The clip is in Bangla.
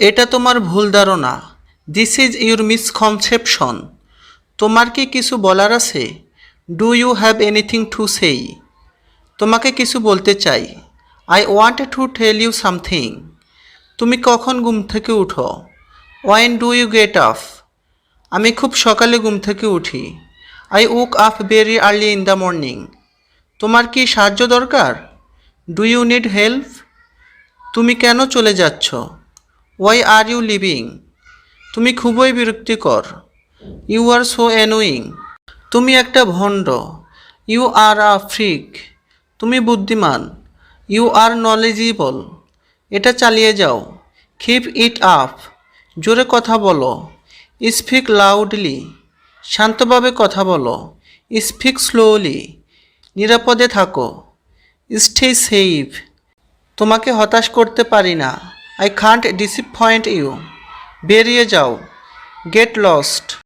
এটা তোমার ভুল ধারণা। দিস ইজ ইউর মিসকনসেপশন তোমার কি কিছু বলার আছে? Do you have anything to সেই তোমাকে কিছু বলতে চাই। I want to tell you something তুমি কখন ঘুম থেকে উঠো? When do you get up আমি খুব সকালে ঘুম থেকে উঠি। I wake up very early in the morning তোমার কি সাহায্য দরকার? ডু ইউ নিড হেল্প তুমি কেন চলে যাচ্ছ? ওয়াই আর ইউ লিভিং তুমি খুবই বিরক্তিকর। ইউ আর সো অ্যানোয়িং তুমি একটা ভণ্ড। ইউ আর আ ফ্রিক তুমি বুদ্ধিমান। ইউ আর নলেজিবল এটা চালিয়ে যাও। কিপ ইট আপ জোরে কথা বলো। স্পিক লাউডলি শান্তভাবে কথা বলো। স্পিক স্লোলি নিরাপদে থাকো। স্টে সেফ তোমাকে হতাশ করতে পারি না। আই খান্ট ডিসিপয়েন্ট ইউ বেরিয়ে যাও. Get lost